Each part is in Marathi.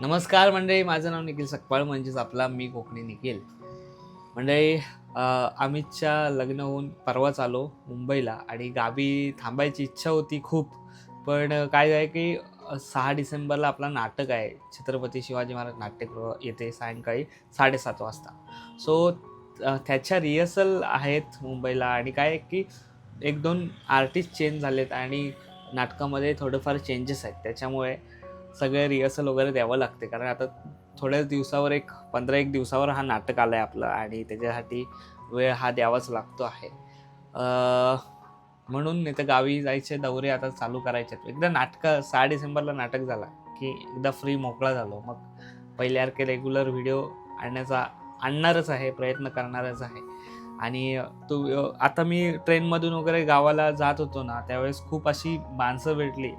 नमस्कार मंडळी माझं नाव निखिल सकपाळ म्हणजेच आपला मी कोकणी निखिल. मंडळी अमितच्या लग्न होऊन परवाच आलो मुंबईला आणि गावी थांबायची इच्छा होती खूप. पण काय आहे की सहा डिसेंबरला आपला नाटक आहे छत्रपती शिवाजी महाराज नाट्यगृह येते सायंकाळी साडेसात वाजता. सो त्याच्या रिहर्सल आहेत मुंबईला आणि काय की एक दोन आर्टिस्ट चेंज झालेत आणि नाटकामध्ये थोडेफार चेंजेस आहेत. त्याच्यामुळे सगळे रिहर्सल वगैरे द्यावं लागते. कारण आता थोड्याच दिवसावर एक पंधरा एक दिवसावर हा नाटक आला आहे आपलं आणि त्याच्यासाठी वेळ हा द्यावाच लागतो आहे. म्हणून म्हणून इथं गावी जायचे दौरे आता चालू करायचे एकदा नाटकं सहा डिसेंबरला नाटक झाला की एकदा फ्री मोकळा झालो. मग पहिल्यासारखे रेग्युलर व्हिडिओ आणण्याचा आणणारच आहे प्रयत्न करणारच आहे. आणि तो आता मी ट्रेनमधून वगैरे गावाला जात होतो ना त्यावेळेस खूप अशी माणसं भेटली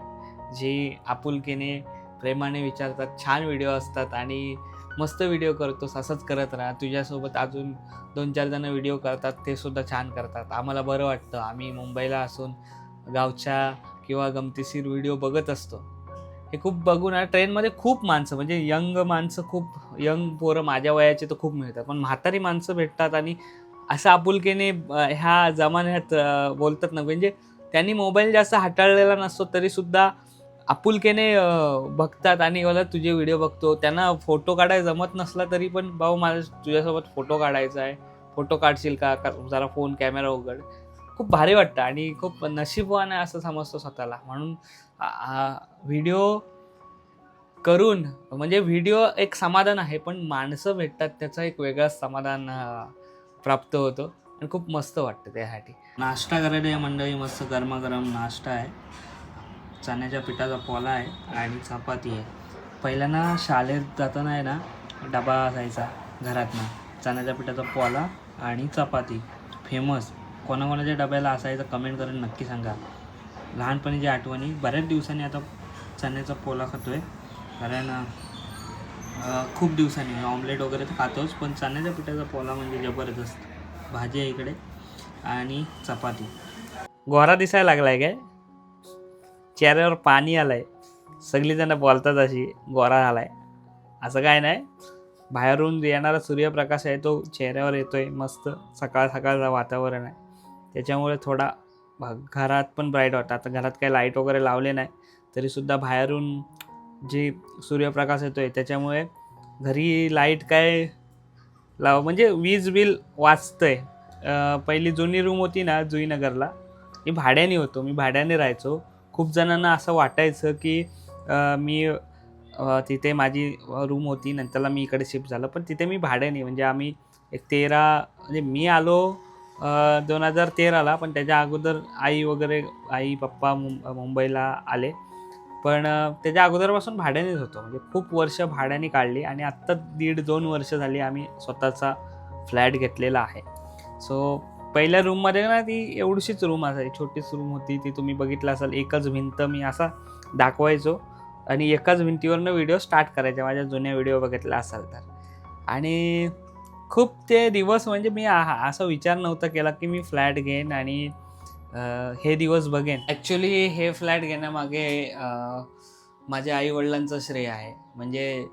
जी आपुलकीने प्रेमाने विचारतात छान व्हिडिओ असतात आणि मस्त व्हिडिओ करतोस असंच करत राहा. तुझ्यासोबत अजून दोन चार जण व्हिडिओ करतात ते सुद्धा छान करतात. आम्हाला बरं वाटतं. आम्ही मुंबईला असून गावच्या किंवा गमतीशीर व्हिडिओ बघत असतो. हे खूप बघून आहे ट्रेनमध्ये खूप माणसं म्हणजे यंग माणसं खूप यंग पोरं माझ्या वयाचे तर खूप मिळतात. पण म्हातारी माणसं भेटतात आणि असं आपुलकीने ह्या जमान्यात बोलतात ना म्हणजे त्यांनी मोबाईल जास्त हाताळलेला नसतो तरीसुद्धा आपुलकेने बघतात आणि मला तुझे व्हिडिओ बघतो. त्यांना फोटो काढायला जमत नसला तरी पण भाऊ मला तुझ्यासोबत फोटो काढायचा आहे. फोटो काढशील का? का- जरा फोन कॅमेरा उघड. खूप भारी वाटतं आणि खूप नशीबवान आहे असं समजतो स्वतःला. म्हणून व्हिडिओ करून म्हणजे व्हिडिओ एक समाधान आहे पण माणसं भेटतात त्याचं एक वेगळंच समाधान प्राप्त होतं. आणि खूप मस्त वाटतं त्यासाठी. नाश्ता करायला या मंडळी मस्त गरमागरम नाश्ता आहे. चण्याच्या पिठाचा पोला आहे आणि चपाती आहे. पहिल्यांदा शाळेत जाताना आहे ना डबा असायचा घरातनं. चण्याच्या पिठाचा पोला आणि चपाती. फेमस कोणाकोणाच्या डब्याला असायचं कमेंट करून नक्की सांगा. लहानपणीच्या आठवणी. बऱ्याच दिवसांनी आता चण्याचा पोला खातो आहे कारण खूप दिवसांनी. ऑमलेट वगैरे तर खातोच पण चण्याच्या पिठाचा पोला म्हणजे जबरदस्त. भाजी आहे इकडे आणि चपाती. गोरा दिसायला लागला आहे काय? चेहऱ्यावर पाणी आलंय. सगळीजणं बोलतात अशी गोरा झालाय. असं काय नाही. बाहेरून येणारा सूर्यप्रकाश आहे तो चेहऱ्यावर येतोय मस्त सकाळ सकाळचं वातावरण आहे. त्याच्यामुळे थोडा घरात पण ब्राईट वाटतं. आता घरात काही लाइट वगैरे लावले नाही तरीसुद्धा बाहेरून जी सूर्यप्रकाश येतोय त्याच्यामुळे घरी लाइट काय लाव म्हणजे वीज बिल वाचतंय. आहे पहिली जुनी रूम होती ना जुईनगरला. मी भाड्याने होतो. मी भाड्याने राहायचो. खूप जणांना असं वाटायचं की मी तिथे माझी रूम होती नंतरला मी इकडे शिफ्ट झालं पण तिथे मी भाड्याने म्हणजे आम्ही एक तेरा म्हणजे मी आलो दोन हजार तेराला पण त्याच्या अगोदर आई वगैरे आई पप्पा मुंबईला आले. पण त्याच्या अगोदरपासून भाड्यानेच होतो. म्हणजे खूप वर्ष भाड्याने काढली आणि आत्ता दीड दोन वर्ष झाली आम्ही स्वतःचा फ्लॅट घेतलेला आहे. सो पहिल्या रूममध्ये ना ती एवढीशीच रूम असायची. छोटीच रूम होती ती तुम्ही बघितलं असाल एकच भिंत मी असा दाखवायचो. आणि एकाच भिंतीवरनं व्हिडिओ स्टार्ट करायचा माझ्या जुन्या व्हिडिओ बघितला असाल तर. आणि खूप ते दिवस म्हणजे मी असा विचार नव्हता केला की मी फ्लॅट घेईन आणि हे दिवस बघेन. ॲक्च्युली हे फ्लॅट घेण्यामागे माझ्या आई वडिलांचं श्रेय आहे. म्हणजे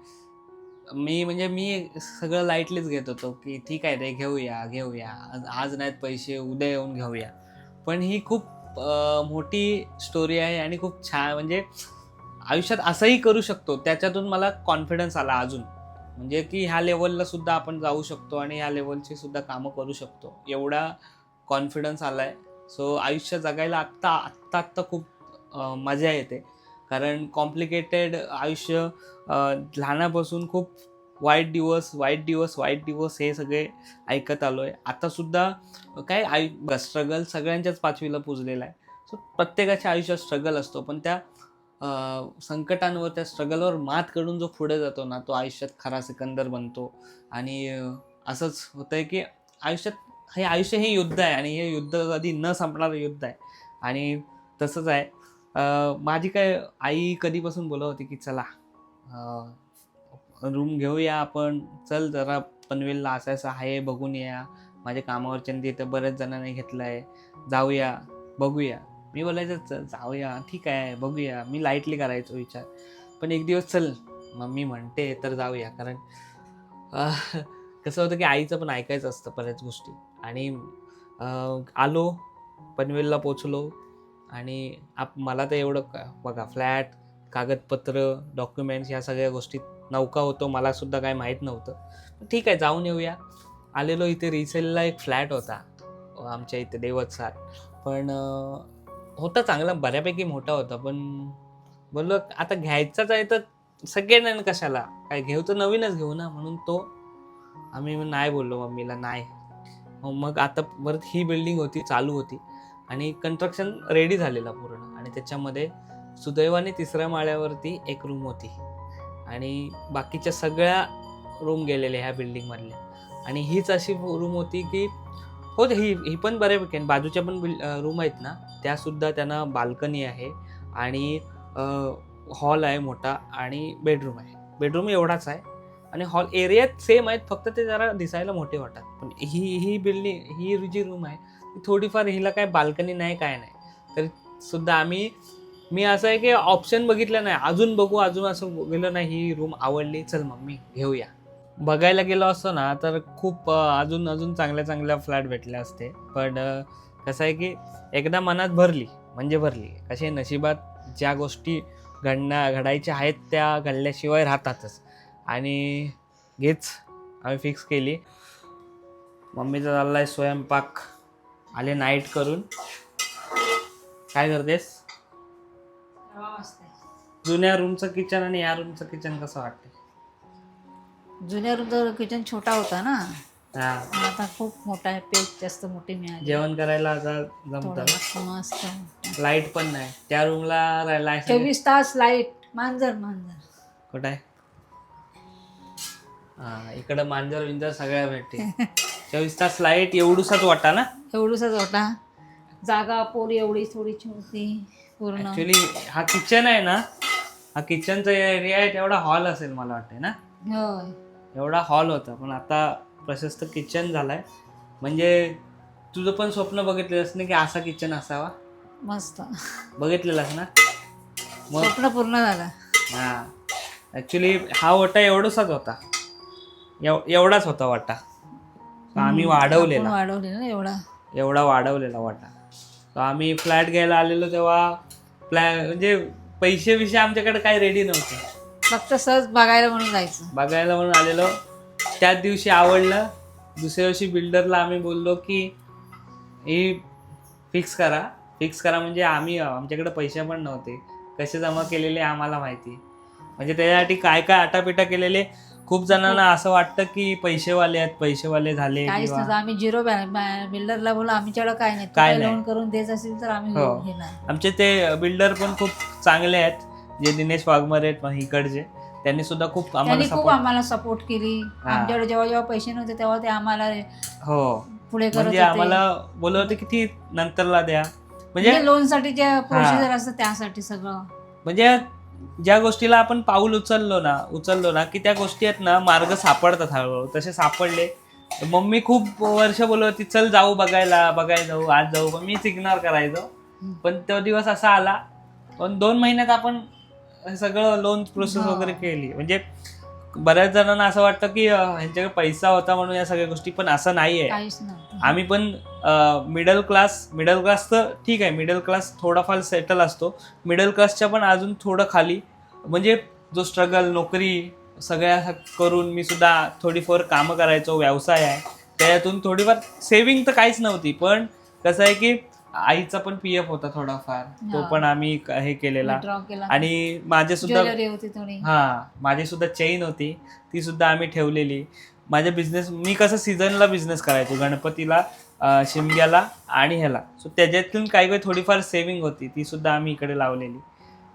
मी म्हणजे मी सगळं लाईटलीच घेत होतो की ठीक आहे रे घेऊया घेऊया. आज- आज नाहीत पैसे उद्या येऊन घेऊया. पण ही खूप मोठी स्टोरी आहे आणि खूप छान म्हणजे आयुष्यात असंही करू शकतो. त्याच्यातून मला कॉन्फिडन्स आला अजून. म्हणजे की ह्या लेवलला सुद्धा आपण जाऊ शकतो आणि ह्या लेवलची सुद्धा कामं करू शकतो. एवढा कॉन्फिडन्स आला आहे सो आयुष्य जगायला आत्ता आत्ता आत्ता खूप मजा येते. कारण कॉम्प्लिकेटेड आयुष्य लहानापासून खूप वाईट दिवस वाईट दिवस वाईट दिवस हे सगळे ऐकत आलो आहे आतासुद्धा काय आयु स्ट्रगल सगळ्यांच्याच पाचवीला पुजलेला आहे. सो प्रत्येकाच्या आयुष्यात स्ट्रगल असतो पण त्या संकटांवर त्या स्ट्रगलवर मात करून जो पुढे जातो ना तो आयुष्यात खरा सिकंदर बनतो. आणि असंच होतं आहे की आयुष्यात हे आयुष्य हे युद्ध आहे आणि हे युद्ध कधी न संपणारं युद्ध आहे. आणि तसंच आहे. माझी काय आई कधीपासून बोलत होती की चला रूम घेऊया आपण चल जरा पनवेलला असं असं आहे बघून या. माझ्या कामावरच्या तिथं बऱ्याच जणांनी घेतलं आहे जाऊया बघूया. मी बोलायचं चल जाऊया. ठीक आहे बघूया. मी लाईटली करायचो विचार. पण एक दिवस चल मम्मी म्हणते तर जाऊया. कारण कसं होतं की आईचं पण ऐकायचं असतं बऱ्याच गोष्टी. आणि आलो पनवेलला पोचलो आणि आप मला तर एवढं बघा फ्लॅट कागदपत्र डॉक्युमेंट्स ह्या सगळ्या गोष्टीत नौका होतो मला सुद्धा काय माहीत नव्हतं. ठीक आहे जाऊन येऊया. आलेलो इथे रिसेलला एक फ्लॅट होता आमच्या इथे देवतसार. पण होता चांगला बऱ्यापैकी मोठा होता पण बोललो आता घ्यायचाच आहे तर सगळेजण कशाला? काय घेऊ तर नवीनच घेऊ ना? म्हणून तो आम्ही मग नाही बोललो मम्मीला नाही. मग आता परत ही बिल्डिंग होती चालू होती. आणि कन्स्ट्रक्शन रेडी झालेला पूर्ण. आणि त्याच्यामध्ये सुदैवाने तिसऱ्या माळ्यावरती एक रूम होती. आणि बाकीच्या सगळ्या रूम गेलेल्या ह्या बिल्डिंगमधल्या आणि हीच अशी रूम होती की हो ही ही पण बऱ्यापैकी आणि बाजूच्या पण रूम आहेत ना त्यासुद्धा त्यांना बाल्कनी आहे आणि हॉल आहे मोठा आणि बेडरूम आहे. बेडरूम एवढाच आहे. आणि हॉल एरियात सेम आहेत फक्त ते जरा दिसायला मोठे वाटतात. पण ही ही बिल्डिंग ही जी रूम आहे थोडीफार हिला काय बाल्कनी नाही काय नाही. तर सुद्धा आम्ही मी असं आहे की ऑप्शन बघितलं नाही. अजून बघू अजून असं गेलो नाही ही रूम आवडली. चल मम्मी घेऊया. बघायला गेलो असतो ना तर खूप अजून अजून चांगल्या चांगल्या फ्लॅट भेटले असते. पण कसं आहे की एकदा मनात भरली म्हणजे भरली. कसे नशिबात ज्या गोष्टी घडण्या घडायच्या आहेत त्या घडल्याशिवाय राहतातच. आणि घेच आम्ही फिक्स केली. मम्मीचा चाललाय स्वयंपाक. आले नाईट करून. काय करतेस? जुन्या रूमचं किचन आणि या रूमचं किचन कसं वाटतं जुन्या रूमचा किचन छोटा होता ना. हा. आता खूप मोठा आहे पेज जास्त मोठी मिळाली. जेवण करायला आता जमतं. मस्त लाइट पण नाही. त्या रूमला लाइट चोवीस तास लाइट मांजर मांजर. कुठं आहे? हा इकडं मांजर विंजर सगळ्या भेटते चोवीस तास लाइट एवढूसाच वाटा ना? एवढूसाच होता जागा पोरी एवढी थोडी छोटी पूर्ण. ऍक्च्युली हा किचन आहे ना हा किचनचा एरिया आहे तेवढा हॉल असेल मला वाटते ना? होय. एवढा हॉल होता पण आता प्रशस्त किचन झालाय. म्हणजे तुझं पण स्वप्न बघितलेलंस ना की असा किचन असावा? मस्त. बघितलेलास ना? मग स्वप्न पूर्ण झालं. हा. ऍक्च्युली हा ओटा एवढाच होता. एव- एवढाच होता वाटा. आम्ही वाढवलेला. ना एवढा. एवढा वाढवलेला वाटा. तो आम्ही फ्लॅट घ्यायला आलेलो तेव्हा प्लॅ म्हणजे पैसे विषय आमच्याकडे काही रेडी नव्हते. फक्त सहज बघायला म्हणून जायचं. बघायला म्हणून आलेलो. त्याच दिवशी आवडलं. दुसऱ्या दिवशी बिल्डरला आम्ही बोललो की ही फिक्स करा. फिक्स करा म्हणजे आम्ही आमच्याकडे पैसे पण नव्हते. कसे जमा केलेले आम्हाला माहिती. म्हणजे त्याच्यासाठी काय काय आटापिटा केलेले खूप जणांना असं वाटतं की पैसेवाले आहेत पैसेवाले झाले काहीच किंवा नव्हतं आम्ही झिरो बिल्डरला बोललो आमच्याकडे काय नाही काय काय नाही. लोन करून देत असेल तर आम्ही हो. घेणार आमचे ते बिल्डर पण खूप चांगले आहेत जे दिनेश वाघमारे आहेत इकडचे. त्यांनी सुद्धा खूप आम्हाला त्यांनी खूप सपोर्ट आम्हाला सपोर्ट केली. हा. आमच्याकडे जेव्हा जेव्हा पैसे नव्हते तेव्हा ते आम्हाला हो. पुढे करत म्हणजे होते. आम्हाला बोलत होते की ती नंतरला द्या. म्हणजे म्हणजे लोनसाठी जे प्रोसिजर असतं त्यासाठी सगळं. म्हणजे ज्या गोष्टीला आपण पाऊल उचललो ना उचललो ना की त्या गोष्टी आहेत ना मार्ग सापडतात हळूहळू. तसे सापडले. मम्मी खूप वर्ष बोलत होती चल जाऊ बघायला बघायला जाऊ आज जाऊ. पण मीच इग्नोर करायचो. पण तो दिवस असा आला. पण दोन महिन्यात आपण सगळं लोन प्रोसेस. वगैरे केली. म्हणजे बऱ्याच जणांना असं वाटतं की ह्यांच्याकडे पैसा होता म्हणून या सगळ्या गोष्टी. पण असं नाहीये. काहीच नव्हतं. आम्ही पण मिडल क्लास मिडल क्लास तर ठीक आहे मिडल क्लास थोडाफार सेटल असतो. मिडल क्लासच्या पण अजून थोडं खाली. म्हणजे जो स्ट्रगल नोकरी सगळ्या करून मी सुद्धा थोडीफार कामं करायचो व्यवसाय आहे. त्याच्यातून थोडीफार सेविंग तर काहीच नव्हती. पण कसं आहे की आईचा पण पी एफ होता थोडाफार. तो. पण आम्ही हे केलेला. आणि माझे सुद्धा ज्वेलरी होती थोडी. हा माझी सुद्धा चेन होती. ती सुद्धा आम्ही ठेवलेली. माझ्या बिझनेस मी कसं सीझनला बिझनेस करायचो? गणपतीला शिमग्याला आणि ह्याला. सो त्याच्यातून काही काही थोडीफार सेव्हिंग होती. ती सुद्धा आम्ही इकडे लावलेली.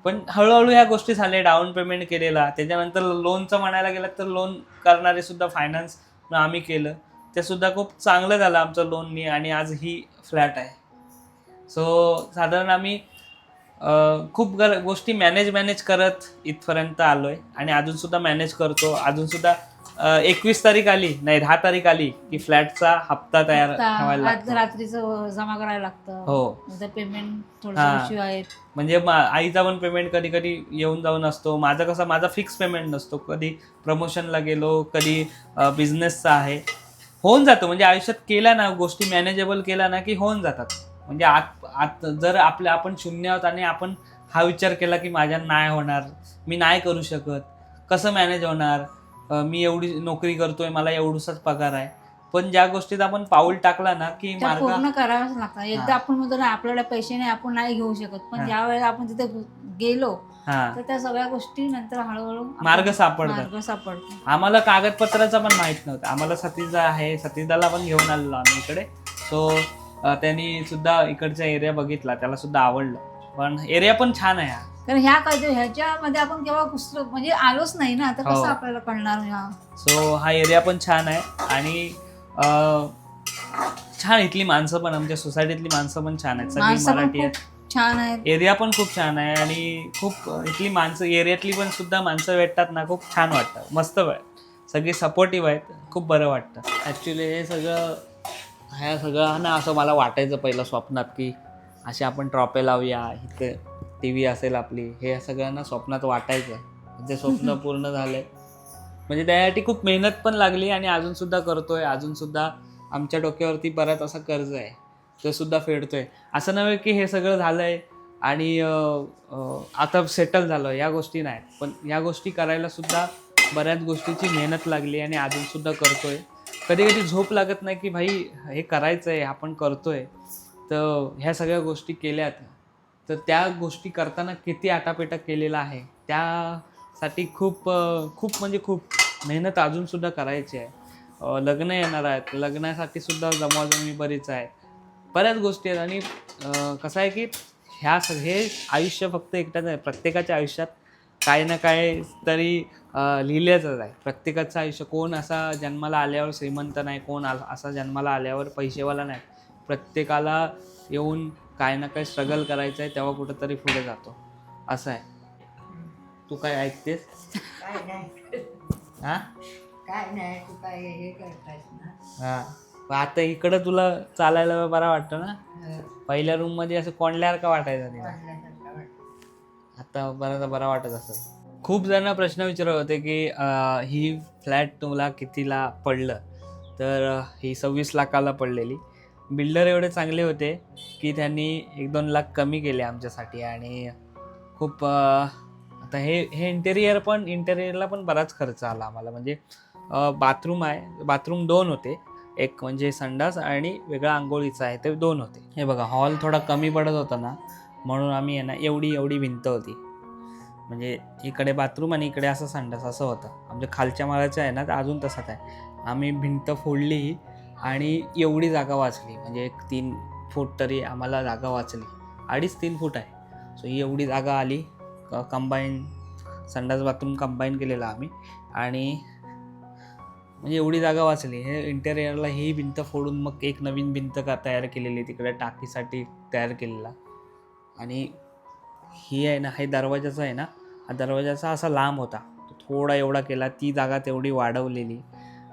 पण हळूहळू ह्या गोष्टी झाल्या. डाऊन पेमेंट केलेला. त्याच्यानंतर लोनचं म्हणायला गेलं तर लोन करणारे सुद्धा फायनान्स आम्ही केलं. ते सुद्धा खूप चांगलं झालं आमचं लोननी आणि आज ही फ्लॅट आहे. सो साधारण आम्ही खूप गर गोष्टी मॅनेज मॅनेज करत इथपर्यंत आलो आहे आणि अजूनसुद्धा मॅनेज करतो. अजूनसुद्धा एकवीस तारीख आली. नाही दहा तारीख आली की फ्लॅटचा हप्ता तयार आता ठेवायला आज लागतो. रात्रीचं जमा करायला लागतं. हो. नंतर पेमेंट हा. इश्यू म्हणजे मा- आईचा पण पेमेंट कधी कधी येऊन जाऊन असतो. माझा कसा माझा फिक्स पेमेंट नसतो. कधी प्रमोशनला गेलो कधी बिझनेसचा आहे. होऊन जातो. म्हणजे आयुष्यात केल्या ना गोष्टी मॅनेजेबल केल्या ना की होऊन जातात. म्हणजे आत आत जर आपल्या आपण शून्य आहोत आणि आपण हा विचार केला की माझ्या नाही होणार मी नाही करू शकत कसं मॅनेज होणार? मी एवढी नोकरी करतोय मला एवढूसाच पगार आहे पण ज्या गोष्टीत आपण पाऊल टाकला ना की त्या मार्ग पूर्ण करावंच लागतं एकदा. आपण म्हणतो ना आपल्याला पैसे नाही आपण नाही घेऊ शकत पण हा. ज्या वेळेला आपण तिथे गेलो हा तर त्या सगळ्या गोष्टी नंतर हळूहळू आपण- मार्ग सापडतात. मार्ग सापडतो आम्हाला कागदपत्राचं पण माहीत नव्हतं आम्हाला सतीजा आहे सतीजाला पण घेऊन आलेलो आम्ही इकडे सो त्यांनी सुद्धा इकडचा एरिया बघितला त्याला सुद्धा आवडलं पण एरिया पण छान आहे हा. कारण ह्या कधी ह्याच्यामध्ये आपण केव्हा पुस्तक म्हणजे आलोच नाही ना. तर हो. कसं आपल्याला कळणार ह्या? सो हा एरिया पण छान आहे. आणि अं, छान इथली माणसं पण आमच्या सोसायटीतली माणसं पण छान आहेत. सगळी माणसं पण मराठी आहेत. खूप छान आहेत. एरिया पण खूप छान आहे. आणि खूप इथली माणसं एरियातली पण सुद्धा माणसं भेटतात ना खूप छान वाटतं. मस्त वाट सगळी सपोर्टिव्ह आहेत. खूप बरं वाटतं. ॲक्च्युली हे सगळं ह्या सगळं ना असं मला वाटायचं पहिलं स्वप्नात की असे आपण ट्रॉपे लावूया इथे. टी व्ही असेल आपली हे सगळं ना स्वप्नात वाटायचं. ते स्वप्न पूर्ण झालंय. म्हणजे त्यासाठी खूप मेहनत पण लागली आणि अजून सुद्धा करतोय. अजून सुद्धा आमच्या डोक्यावरती बराच असा कर्ज आहे. ते सुद्धा फेडतोय. असं नव्हे की हे सगळं झालंय आणि आता सेटल झालं. या गोष्टी नाही. पण या गोष्टी करायला सुद्धा बऱ्याच गोष्टीची मेहनत लागली आणि अजून सुद्धा करतोय. कधी कधी झोप लागत नाही की भाई हे करायचं आहे आपण करतोय. तर ह्या सगळ्या गोष्टी केल्यात. तर त्या गोष्टी करताना किती आटापेटा केलेला आहे त्यासाठी खूप खूप म्हणजे खूप मेहनत अजूनसुद्धा करायची आहे. लग्न येणार आहेत लग्नासाठी सुद्धा जमाजमी बरीच आहे बऱ्याच गोष्टी आहेत आणि कसं आहे की ह्या सग हे आयुष्य फक्त एकटाच आहे प्रत्येकाच्या आयुष्यात काही ना काही तरी लिहिल्याचंच आहे. प्रत्येकाचं आयुष्य कोण असा जन्माला आल्यावर श्रीमंत नाही कोण असा जन्माला आल्यावर पैसेवाला नाही. प्रत्येकाला येऊन काय ना काय स्ट्रगल करायचं आहे तेव्हा कुठंतरी पुढे जातो. असं आहे. तू काय ऐकतेस? काय नाही. हा? काय नाही तू काय हे करतायस ना? हा. पण आता इकडं तुला चालायला बरा वाटतं ना? पहिल्या रूममध्ये असं कोंडल्यासारखं वाटायचं तिला? वाटल्यासारखं वाटतं. आता बरा बरा वाटत असेल. खूप जण प्रश्न विचारत होते की अं, ही फ्लॅट तुला कितीला पडलं? तर अं, ही सव्वीस लाखाला पडलेली. बिल्डर एवढे चांगले होते की त्यांनी एक दोन लाख कमी केले आमच्यासाठी आणि खूप आता हे हे इंटेरियर पण इंटेरियरला पण बराच खर्च आला आम्हाला. म्हणजे बाथरूम आहे बाथरूम दोन होते. एक म्हणजे संडास आणि वेगळा आंघोळीचा आहे ते दोन होते. हे बघा हॉल थोडा कमी पडत होता ना म्हणून आम्ही आहे ना एवढी एवढी भिंत होती. म्हणजे इकडे बाथरूम आणि इकडे असं संडास असं होतं. आमच्या खालच्या माळाचं आहे ना तर अजून तसंच आहे. आम्ही भिंत फोडली आणि एवढी जागा वाचली. म्हणजे एक तीन फूट तरी आम्हाला जागा वाचली. अडीच तीन फूट आहे. सो ही एवढी जागा आली. कंबाईन संडास बाथरूम कंबाईन केलेला आम्ही. आणि म्हणजे एवढी जागा वाचली. हे इंटेरियरला ही भिंत फोडून मग एक नवीन भिंत का तयार केलेली तिकडे टाकीसाठी तयार केलेला. आणि ही आहे ना हे दरवाजाचा आहे ना हा दरवाजाचा असा लांब होता. तो थोडा एवढा केला. ती जागा तेवढी वाढवलेली.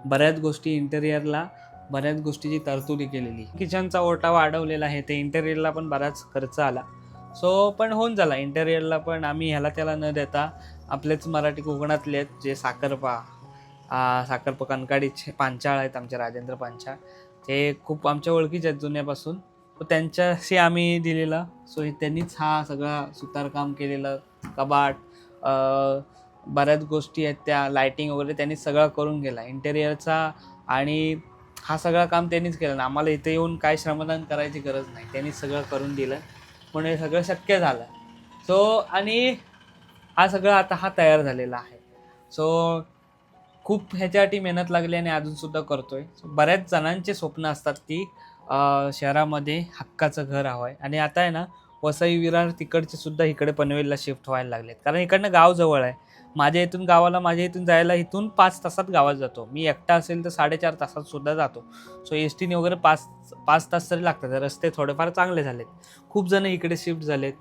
बऱ्याच गोष्टी इंटेरियरला बऱ्याच गोष्टीची तरतुदी केलेली. किचनचा ओटा वाढवलेला आहे ते इंटेरियरला पण बराच खर्च आला. सो पण होऊन झाला. इंटेरियरला पण आम्ही ह्याला त्याला न देता आपलेच मराठी कोकणातले आहेत जे साखरपा साखरपा कणकाडीचे पांचाळ आहेत आमचे राजेंद्र पांचाळ ते खूप आमच्या ओळखीचे आहेत जुन्यापासून. त्यांच्याशी आम्ही दिलेला. सो हे त्यांनीच हा सगळा सुतारकाम केलेलं. कबाट बऱ्याच गोष्टी आहेत त्या लायटिंग वगैरे त्यांनी सगळं करून गेला. इंटेरियरचा आणि हा सगळं काम त्यांनीच केलं आम्हाला इथे येऊन काय श्रमदान करायची गरज नाही. त्यांनी सगळं करून दिलं. म्हणून हे सगळं शक्य झालं. सो आणि हा सगळं आता हा तयार झालेला आहे. सो खूप ह्याच्यासाठी मेहनत लागली आणि अजूनसुद्धा करतो करतोय. बऱ्याच जणांचे स्वप्न असतात की शहरामध्ये हक्काचं घर हवं आहे आणि आता आहे ना वसई विरार तिकडचे सुद्धा इकडे पनवेलला शिफ्ट व्हायला लागलेत. कारण इकडनं गाव जवळ आहे. माझ्या इथून गावाला माझ्या इथून जायला इथून पाच तासात गावात जातो. मी एकटा असेल तर साडेचार तासात सुद्धा जातो. सो एस टीने वगैरे पाच पाच तास तरी लागतात. रस्ते थोडेफार चांगले झालेत. खूप जण इकडे शिफ्ट झालेत.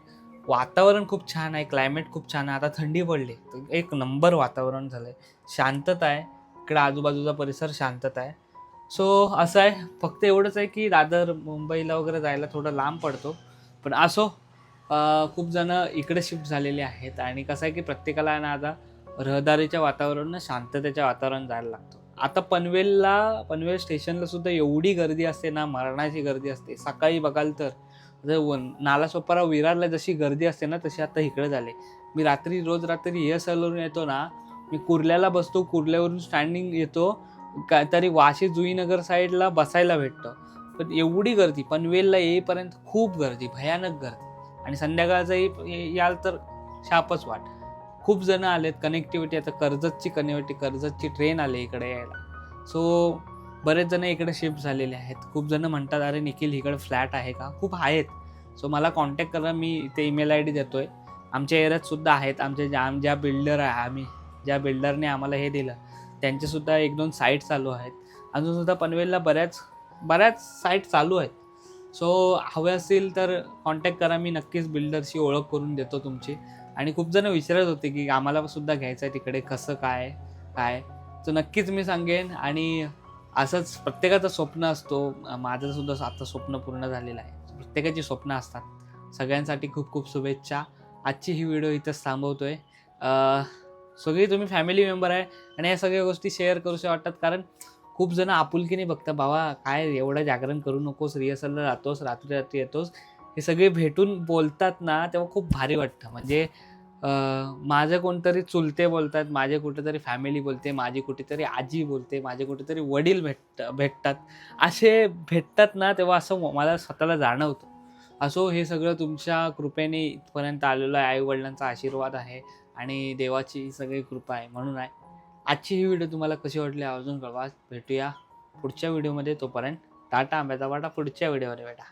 वातावरण खूप छान आहे. क्लायमेट खूप छान आहे. आता थंडी पडली. तर एक नंबर वातावरण झालं आहे शांतता आहे. इकडं आजूबाजूचा परिसर शांतता आहे. सो असं आहे. फक्त एवढंच आहे की दादर मुंबईला वगैरे जायला थोडं लांब पडतो. पण असो खूप जण इकडे शिफ्ट झालेले आहेत आणि कसं आहे की प्रत्येकाला ना आता रहदारीच्या वातावरण शांततेच्या वातावरण जायला लागतं. आता पनवेलला पनवेल स्टेशनला सुद्धा एवढी गर्दी असते ना मरणाची गर्दी असते. सकाळी बघाल तर जर नालासोपारा विरारला जशी गर्दी असते ना तशी आता इकडे झाले. मी रात्री रोज रात्री एस एलवरून येतो ना मी कुर्ल्याला बसतो कुर्ल्यावरून स्टँडिंग येतो काहीतरी वाशी जुईनगर साईडला बसायला भेटतं. पण एवढी गर्दी पनवेलला येईपर्यंत खूप गर्दी भयानक गर्दी. आणि संध्याकाळचंही याल तर शापच वाट. खूप जण आलेत कनेक्टिव्हिटी आता कर्जतची कनेक्टिव्हिटी कर्जतची ट्रेन आली इकडे यायला. सो बरेच जण इकडे शिफ्ट झालेले आहेत. खूप जण म्हणतात अरे निखिल इकडे फ्लॅट आहे का? खूप आहेत. सो मला कॉन्टॅक्ट करा मी इथे ईमेल आय डी देतोय. आमच्या एरियात सुद्धा आहेत. आमचे ज्या ज्या बिल्डर आहे आम्ही ज्या बिल्डरने आम्हाला हे दिलं त्यांचे सुद्धा एक दोन साईट चालू आहेत. अजून सुद्धा पनवेलला बऱ्याच बऱ्याच साईट चालू आहेत. सो हवे असतील तर कॉन्टॅक्ट करा. मी नक्कीच बिल्डरशी ओळख करून देतो तुमची. आणि खूप जण विचारत होते की आम्हाला सुद्धा घ्यायचं आहे तिकडे कसं काय काय? तर नक्कीच मी सांगेन. आणि असंच प्रत्येकाचं स्वप्न असतो. माझं सुद्धा आता स्वप्न पूर्ण झालेलं आहे. प्रत्येकाची स्वप्न असतात. सगळ्यांसाठी खूप खूप शुभेच्छा. आजची ही व्हिडिओ इथंच थांबवतोय. आहे सगळी तुम्ही फॅमिली मेंबर आहे. आणि या सगळ्या गोष्टी शेअर करूशा वाटतात. कारण खूप जण आपुलकीने बघतात बाबा काय एवढं जागरण करू नकोस रिहर्सलला राहतोस रात्री रात्री येतोस. हे सगळे भेटून बोलतात ना तेव्हा खूप भारी वाटतं. म्हणजे माझं कोणतरी चुलते बोलतात माझे कुठेतरी फॅमिली बोलते माझी कुठेतरी आजी बोलते माझे कुठेतरी वडील भेट भेटतात. असे भेटतात ना तेव्हा असं मला स्वतःला जाणवतं. असो हे सगळं तुमच्या कृपेने इथपर्यंत आलेलं आहे आईवडिलांचा आशीर्वाद आहे आणि देवाची सगळी कृपा आहे म्हणून आहे. आजची ही व्हिडिओ तुम्हाला कशी वाटली अजून कळवा. भेटूया पुढच्या व्हिडिओमध्ये तोपर्यंत टाटा आंब्याचा वाटा पुढच्या व्हिडिओमध्ये भेटा